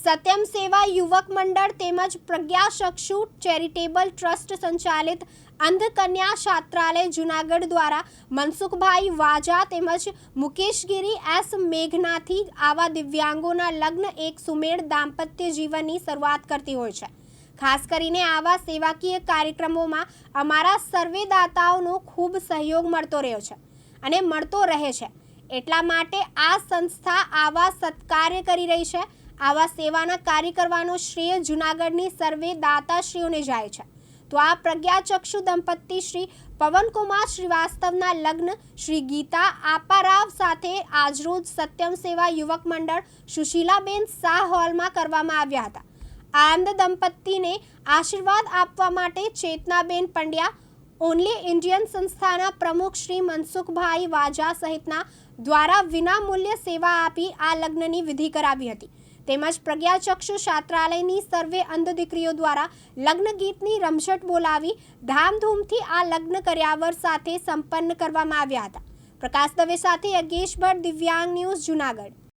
સત્યમ સેવા યુવક મંડળ તેમજ પ્રજ્ઞાચક્ષુ ચેરિટેબલ ટ્રસ્ટ સંચાલિત અંધ કન્યા છાત્રાલય જુનાગઢ દ્વારા મનસુખભાઈ વાજા તેમજ મુકેશગીરી એસ મેઘનાથી આવા દિવ્યાંગોના લગ્ન એક સુમેળ દાંપત્ય જીવનની શરૂઆત કરતી હોય છે. ખાસ કરીને આવા સેવાકીય કાર્યક્રમોમાં અમારા સર્વેદાતાઓનો ખૂબ સહયોગ મળતો રહ્યો છે અને મળતો રહે છે. એટલા માટે આ સંસ્થા આવા સત્કાર્ય કરી રહી છે. આવા સેવાના કાર્ય કરવાનો શ્રેય જૂનાગઢની સર્વે દાતાશ્રીઓને જાય છે. તો આ પ્રજ્ઞાચક્ષુ દંપતી શ્રી પવનકુમાર શ્રીવાસ્તવના લગ્ન શ્રી ગીતા આપારાવ સાથે આજરોજ સત્યમ સેવા યુવક મંડળ સુશીલાબેન શાહ હોલમાં કરવામાં આવ્યા હતા. આનંદ દંપતિને આશીર્વાદ આપવા માટે ચેતનાબેન પંડ્યા, ઓનલી ઇન્ડિયન સંસ્થાના પ્રમુખ શ્રી મનસુખભાઈ વાજા સહિતના દ્વારા વિનામૂલ્ય સેવા આપી આ લગ્નની વિધિ કરાવી હતી. તેમજ પ્રજ્ઞાચક્ષુ છાત્રાલયની સર્વે અંધ દીકરીઓ દ્વારા લગ્ન ગીતની રમઝટ બોલાવી ધામધૂમથી આ લગ્ન કર્યાવર સાથે સંપન્ન કરવામાં આવ્યા હતા. પ્રકાશ દવે સાથે યજ્ઞેશ ભટ્ટ દિવ્યાંગ ન્યૂઝ જુનાગઢ.